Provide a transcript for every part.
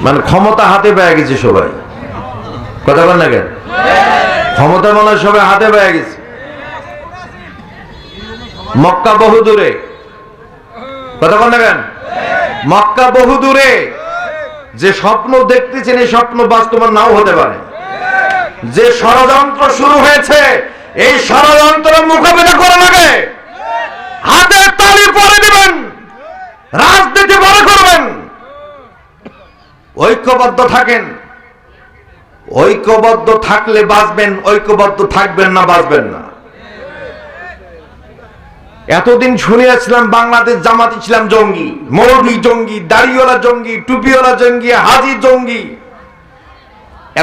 মানে ক্ষমতা হাতে পেয়ে গেছে সবাই। কথা বল না কেন? ক্ষমতা মনে সবাই হাতে পেয়ে গেছে। মক্কা বহু দূরে। কথা বল না কেন? মক্কা বহু দূরে। যে স্বপ্ন দেখতেছেন, এই স্বপ্ন বাস্তবায়ন নাও হতে পারে। যে ষড়যন্ত্র শুরু হয়েছে, এই ষড়যন্ত্র মোকাবিলা করে লাগে হাতের তালি পরে দিবেন রাজনীতি বড় করবেন ঐক্যবদ্ধ থাকেন। ঐক্যবদ্ধ থাকলে বাঁচবেন, ঐক্যবদ্ধ থাকবেন না, বাঁচবেন না। এতদিন শুনিয়াছিলাম, বাংলাদেশ জামাত ইসলাম জঙ্গি মৌলভী জঙ্গি, দাড়িওয়ালা জঙ্গি, টুপিওয়ালা জঙ্গি, হাজি জঙ্গি।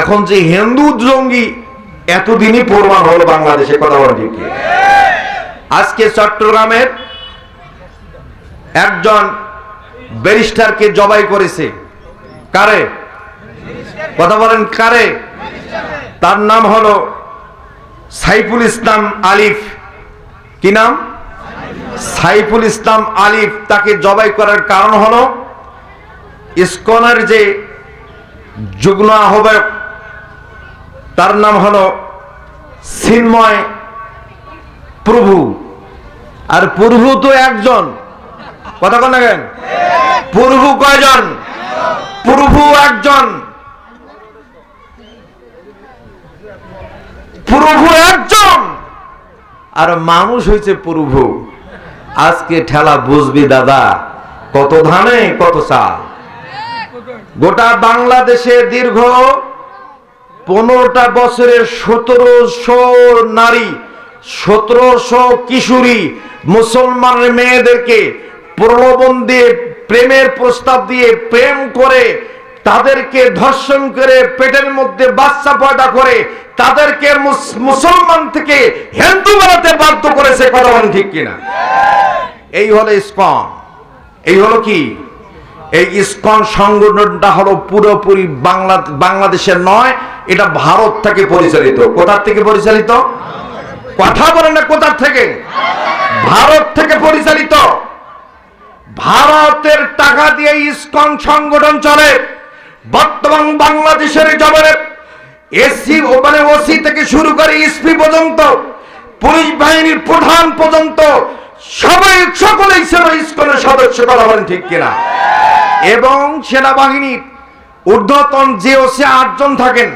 এখন যে হিন্দু জঙ্গি, এতদিনই প্রমাণ হলো বাংলাদেশে কথা কি? আজকে চট্টগ্রামের একজন ব্যারিস্টারকে জবাই করেছে। কারে? কথা বলেন কারে? তার নাম হলো সাইফুল ইসলাম আলিফ। কি নাম? সাইফুল ইসলাম আলিফ। তাকে জবাই করার কারণ হলো ইস্কনের যে যুগ্ম আহ্বায়ক, তার নাম হলো চিন্ময় প্রভু। আর প্রভু তো একজন। কথা কেন? প্রভু কয়জন? প্রভু একজন। প্রভু একজন। আর মানুষ হয়েছে প্রভু আজকে ঠেলা বুঝবি দাদা, কত ধানে, কত চাল। গোটা বাংলাদেশে দীর্ঘ পনেরোটা বছরের সতেরোশো নারী, সতেরোশো কিশোরী মুসলমানের মেয়েদেরকে প্রলোভন দিয়ে প্রেমের প্রস্তাব দিয়ে প্রেম করে, তাদেরকে ধর্ষণ করে, পেটের মধ্যে বাচ্চা পয়দা করে, তাদেরকে মুস- মুসলমান থেকে হিন্দু বানাতে বাধ্য করেছে, কথা ঠিক কিনা? এই হলো ইস্কন। এই হলো কি? এই ইস্কন সংগঠনটা হলো পুরোপুরি বাংলা, বাংলাদেশের নয়, এটা ভারত থেকে পরিচালিত। কোথার থেকে পরিচালিত? কথা বলে না কোথার থেকে? ভারত থেকে পরিচালিত। ভারতের টাকা দিয়ে ইস্কন সংগঠন চলে। বর্তমান বাংলাদেশের জবানে এসি মানে ওসি থেকে শুরু করে এসপি পর্যন্ত, পুলিশ বাহিনীর প্রধান পর্যন্ত সবাই সকলেই ছিল ইস্কনের সদস্য বলা বলেন ঠিক কিনা। এবং সেনাবাহিনীর ঊর্ধ্বতন জিওসি আটজন থাকেন।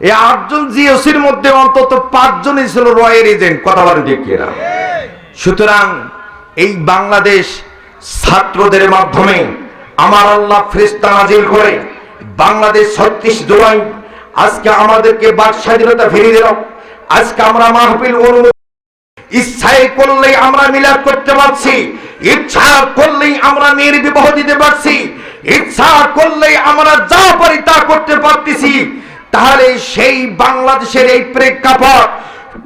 এই আটজন জিওসির মধ্যে অন্তত পাঁচজনই ছিল রয়ের এজেন্ট, কথা বলেন ঠিক কিনা। সুতরাং এই বাংলাদেশ ছাত্রদের মাধ্যমে আমার আল্লাহ ফ্রিস্তা নাজিল করে, বাংলাদেশ ছত্রিশ জুলাই, আজকে আমাদেরকে বাক স্বাধীনতা ফিরিয়ে দিল। আজকে আমরা মাহফিল অনুমতি ইচ্ছায় করলেই আমরা মিলাদ করতে পারছি, ইচ্ছা করলেই আমরা মেয়ের বিবাহ দিতে পারছি, ইচ্ছা করলেই আমরা যা পারি তা করতে পারতেছি। তাহলে সেই বাংলাদেশের এই প্রেক্ষাপট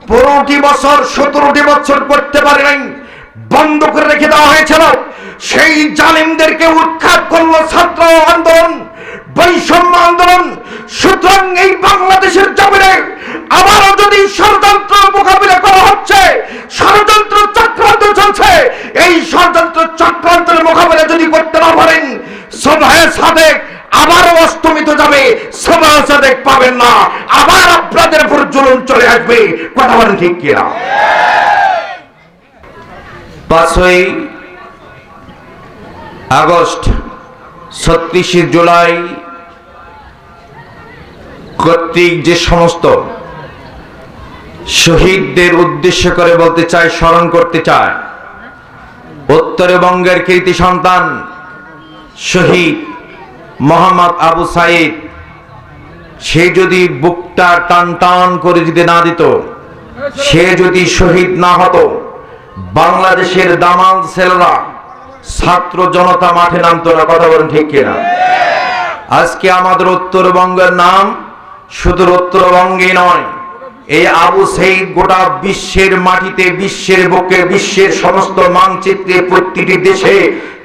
পনেরোটি বছর, সতেরোটি বছর করতে পারে নাই, বন্ধ করে রেখে দেওয়া হয়েছিল। সেই জালিমদেরকে উৎখাত করল ছাত্র আন্দোলন, বৈষম্য আন্দোলন। সুতরাং এই বাংলাদেশের জমিনে আবারও যদি ষড়যন্ত্র মোকাবিলা করা হচ্ছে, ষড়যন্ত্র চক্রান্ত চলছে, এই ষড়যন্ত্র চক্রান্তের মোকাবিলা যদি করতে না পারেন, সভায় সাদেক আবারও অস্তমিত যাবে, সভায় সাদেক পাবেন না। আবার আপনাদের উপর জুলুম চলে আসবে। কথা বলেন ঠিক কিনা? পাঁচই আগস্ট ছত্রিশে জুলাই কর্তৃক যে সমস্ত শহীদদের উদ্দেশ্য করে বলতে চায় স্মরণ করতে চায় উত্তরবঙ্গের কৃতি সন্তান শহীদ মোহাম্মদ আবু সাইদ, সে যদি বুকটা টান টান করে যদি না দিত, সে যদি শহীদ না হতো, বাংলাদেশের দামাল ছেলেরা ছাত্র জনতা মাঠে নামতো না কথা বলেন ঠিক কিনা? আজকে আমাদের উত্তরবঙ্গের নাম শুধু উত্তরবঙ্গে নয়, এই আবু সেইদ গোটা বিশ্বের মাটিতে, বিশ্বের বুকে, বিশ্বের সমস্ত মানচিত্রে প্রতিটি দেশে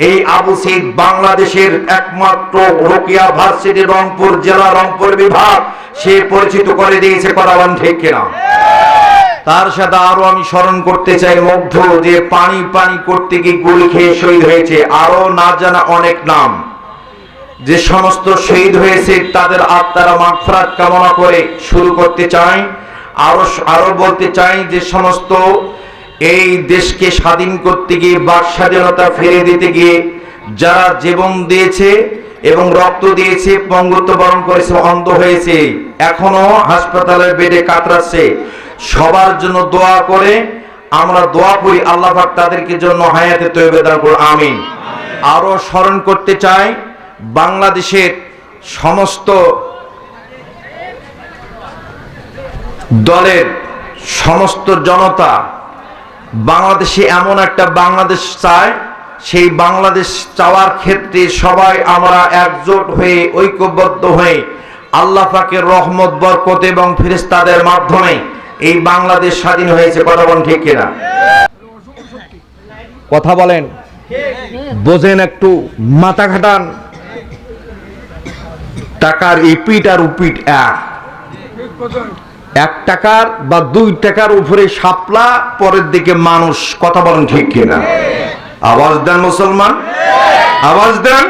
এই আবু সেইদ বাংলাদেশের একমাত্র রোকিয়া ভার্সিটি রংপুর জেলা রংপুর বিভাগ, সে পরিচিত করে দিয়েছে, কথা বলেন ঠিক কিনা? তার সাথে আরও আমি স্মরণ করতে চাই মুগ্ধ যে পানি পানি করতে গিয়ে গুলি খেয়ে শহীদ হয়েছে। আরও না জানা অনেক নাম। যে সমস্ত শহীদ হয়েছে, তাদের আত্মারা মাগফরাত কামনা করে শুরু করতে চাই। আরও আরও বলতে চাই যে সমস্ত এই দেশকে স্বাধীন করতে গিয়ে বাক স্বাধীনতা ফিরে দিতে গিয়ে, যারা জীবন দিয়েছে এবং রক্ত দিয়েছে পঙ্গুত্ব বরণ করেছে অন্ধ হয়েছে। এখনও হাসপাতালের বেডে কাতরাচ্ছে। সবার জন্য দোয়া করে আমরা দোয়া করি আল্লাহ তাদেরকে জন্য হায়াতে তৈবে দান করুন, আমিন। আরও স্মরণ করতে চাই, বাংলাদেশের সমস্ত দলের সমস্ত জনতা, বাংলাদেশে এমন একটা বাংলাদেশ চায় সেই বাংলাদেশ চাওয়ার ক্ষেত্রে সবাই আমরা একজোট হয়ে, ঐক্যবদ্ধ হয়ে আল্লাহ পাকের রহমত, বরকত এবং ফেরেশতাদের মাধ্যমে এই বাংলাদেশ স্বাধীন হয়েছে। কথা ঠিক কিনা? কথা বলেন। বোঝেন একটু, মাথা খাটান টাকার ইপিট আর উপিট এক। এক টাকার বা দুই টাকার উপরে শাপলা পরের দিকে মানুষ, কথা বলেন ঠিক কিনা? আওয়াজ দেন মুসলমান। আওয়াজ দেন।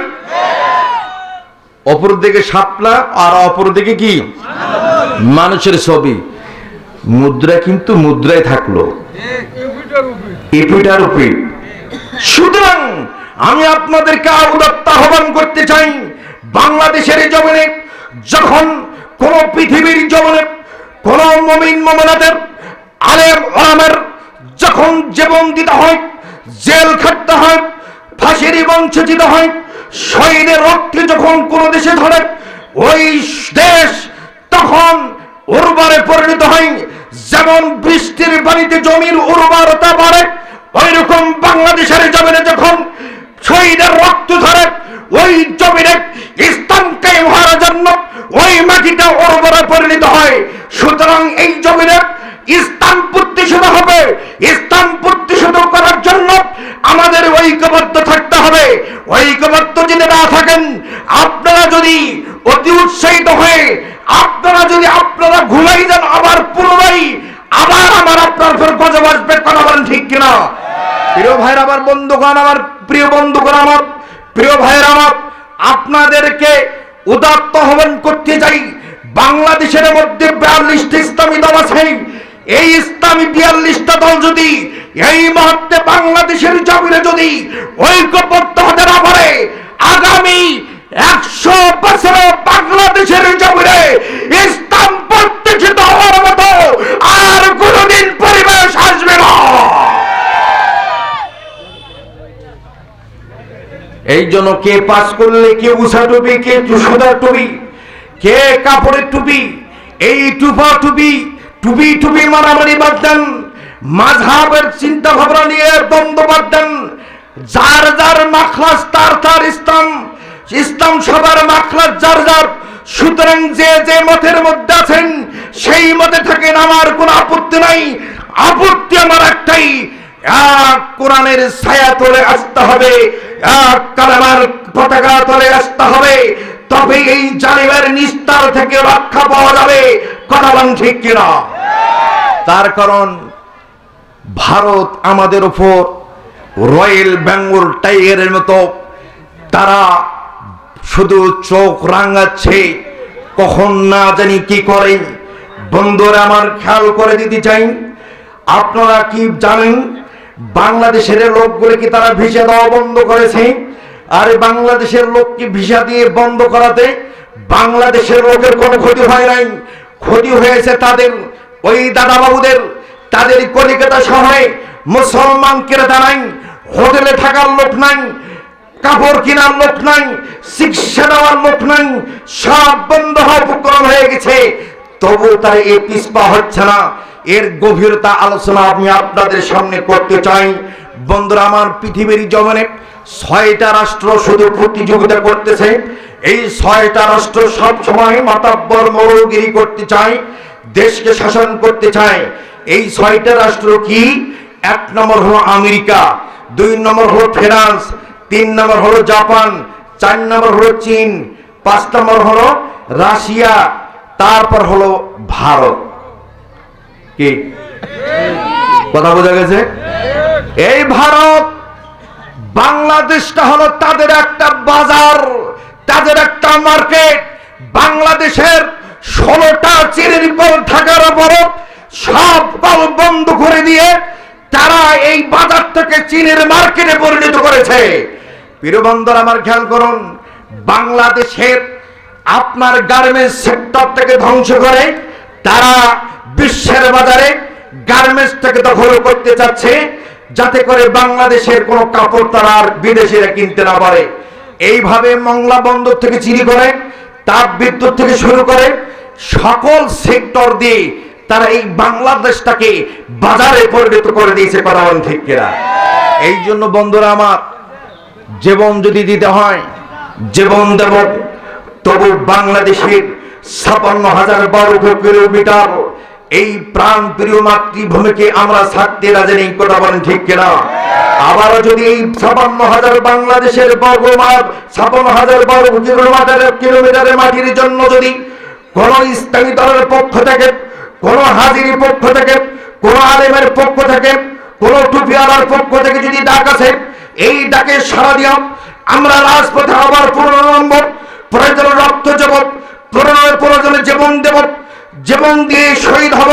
অপর দিকে শাপলা আর অপর দিকে কি? মানুষের ছবি। মুদ্রা কিন্তু মুদ্রায় থাকল। সুতরাং আমি আপনাদেরকে আউদাত্ত আহ্বান করতে চাই, বাংলাদেশের জমিনে যখন কোন পৃথিবীর জমিনে কোন মমিন মমনাদের আলেম, ওলামের যখন জীবন দিতে হয় জেল খাটতে হয়, ফাঁসির বঞ্চিত হয়। শহীদের রক্তে যখন কোন দেশে ধরে, ওই দেশ তখন উর্বরে পরিণত হয়। যেমন বৃষ্টির পানিতে জমির উর্বরতা বাড়ে ওই রকম বাংলাদেশের জমিনে যখন শহীদের রক্ত ধরে, ওই জমিনে ইসলামকে হওয়ার জন্য ওই মাটিটা উর্বরে পরিণত হয়। সুতরাং এই জমিনে ইসলাম প্রতিষ্ঠিত হবে। হবে, ঐক্যবদ্ধ যদি না থাকেন, আপনারা যদি অতি উৎসাহিত হয়ে, আপনারা যদি আপনারা ঘুমাই যান আবার পুনরায়, আবার আমার আপনার ফের গজব আসবে কথা ঠিক কিনা? প্রিয় ভাইয়ের আমার বন্ধুগণ, আমার প্রিয় বন্ধুগণ, আমার প্রিয় ভাইয়ের আমার, আপনাদেরকে উদাত্ত আহ্বান করতে চাই। বাংলাদেশের মধ্যে বিয়াল্লিশটা ইসলামী দল আছে। এই ইসলামী বিয়াল্লিশটা দল যদি এই মুহূর্তে বাংলাদেশের জমিনে যদি ঐক্যবদ্ধ হতে না পারে আগামী একশো বছরে বাংলাদেশের জমিনে ইসলাম প্রতিষ্ঠিত হওয়ার মতো আর কোনোদিন পরিবেশ আসবে না এই জন্য কে পাস করলে, কে উষা টুপি, কে সুদা টুপি, কে কাপড়ের টুপি, এই টুপা টুপি টুপি টুপি মারামারি বাদ দেন মাঝহাবের চিন্তা ভাবনা নিয়ে দ্বন্দ্ব বাদ যার যার মাখলাস, তার তার ইসলাম। ইসলাম সবার মাখলাস, যার যার। সুতরাং যে যে মতের মধ্যে আছেন, সেই মতে থাকেন। আমার কোনো আপত্তি নাই। আপত্তি আমার একটাই এক কোরআনের ছায়া তলে আসতে হবে। এক কালেমার পতাকা তলে আসতে হবে। তবে এই জালিমের নিস্তার থেকে রক্ষা পাওয়া যাবে। কথা ঠিক কিনা? তার কারণ ভারত আমাদের উপর রয়্যাল বেঙ্গল টাইগারের মতো তারা শুধু চোখ রাঙাচ্ছে। কখন না জানি কি করে। বন্ধুরা, আমার খেয়াল করে দিতে চাই। আপনারা কি জানেন বাংলাদেশের লোকগুলো কি তারা ভিসা দেওয়া বন্ধ করেছে? আর বাংলাদেশের লোককে ভিসা দিয়ে বন্ধ করাতে বাংলাদেশের লোকের কোনো ক্ষতি হয় নাই? ক্ষতি হয়েছে তাদের ওই দাদা বাবুদের তাদের কলিকাতা শহরে মুসলমান ক্রেতা নাই হোটেলে থাকার লোক নাই, কাপড় কেনার লোক নাই শিক্ষা দেওয়ার লোক নাই, সব বন্ধ উপক্রম হয়ে গেছে। তবু তার এই পিসপা হচ্ছে না। এর গভীরতা আলোচনা আমি আপনাদের সামনে করতে চাই। বন্ধুরা, আমার পৃথিবীর জমনে ছয়টা রাষ্ট্র শুধু প্রতিযোগিতা করতেছে। এই ছয়টা রাষ্ট্র সব সময় মাতাব্বর মৌলগিরি করতে চায় দেশকে শাসন করতে চায় এই ছয়টা রাষ্ট্র কি? এক নম্বর হলো আমেরিকা, দুই নম্বর হলো ফ্রান্স, তিন নম্বর হলো জাপান, চার নম্বর হলো চীন, পাঁচ নম্বর হলো রাশিয়া, তারপর হলো ভারত। কি? কথা বোঝা গেছে? এই ভারত বাংলাদেশটা হলো তাদের একটা বাজার, তাদের একটা মার্কেট। বাংলাদেশের ষোলোটা চিনির কল থাকার পরও সব কল বন্ধ করে দিয়ে তারা এই বাজার থেকে চীনের মার্কেটে পরিণত করেছে। প্রিয়বন্ধর আমার খেয়াল করুন, বাংলাদেশের আপনার গার্মেন্টস সেক্টর থেকে ধ্বংস করে তারা বিশ্বের বাজারে গার্মেন্টস থেকে দখল করতে চাচ্ছে, যাতে করে বাংলাদেশের কোনো কাপড় তারা আর বিদেশিরা কিনতে না পারে। এইভাবে মংলা বন্দর থেকে চিনি করে, তাপ বিদ্যুৎ থেকে শুরু করে, সকল সেক্টর দিয়ে তারা এই বাংলাদেশটাকে বাজারে পরিণত করে দিয়েছে, কথা ঠিক এই জন্য বন্ধুরা আমার জীবন যদি দিতে হয় জীবন দেব, তবু বাংলাদেশের ছাপান্ন হাজার বারো কিলোমিটার এই প্রাণ প্রিয় মাতৃভূমিকে আমরা ছাড়তে রাজি নেই কথা বলেন ঠিক কিনা? আবারও যদি এই ছাপান্ন হাজার বাংলাদেশের বর্গমার ছাপান্ন হাজার বর্গ কিলোমিটারের মাটির জন্য যদি কোন ইসলামী দলের পক্ষ থেকে, কোন হাজির পক্ষ থেকে, কোন আলেমের পক্ষ থেকে, কোন টুপিওয়ালার পক্ষ থেকে যদি ডাক আছে এই ডাকে সারা দিও আমরা রাজপথে আবার পুনরম্বর প্রয়োজন রক্ত জগৎ প্রণয়ের প্রয়োজনে জীবন দেব জীবন দিয়ে শহীদ হব,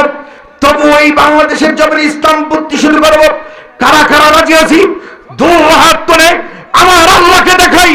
তবু এই বাংলাদেশের জমির ইসলাম বুদ্ধি শুরু করব। কারা কারা রাজি আছি? দু হাত তুলে আমার আল্লাহকে দেখাই।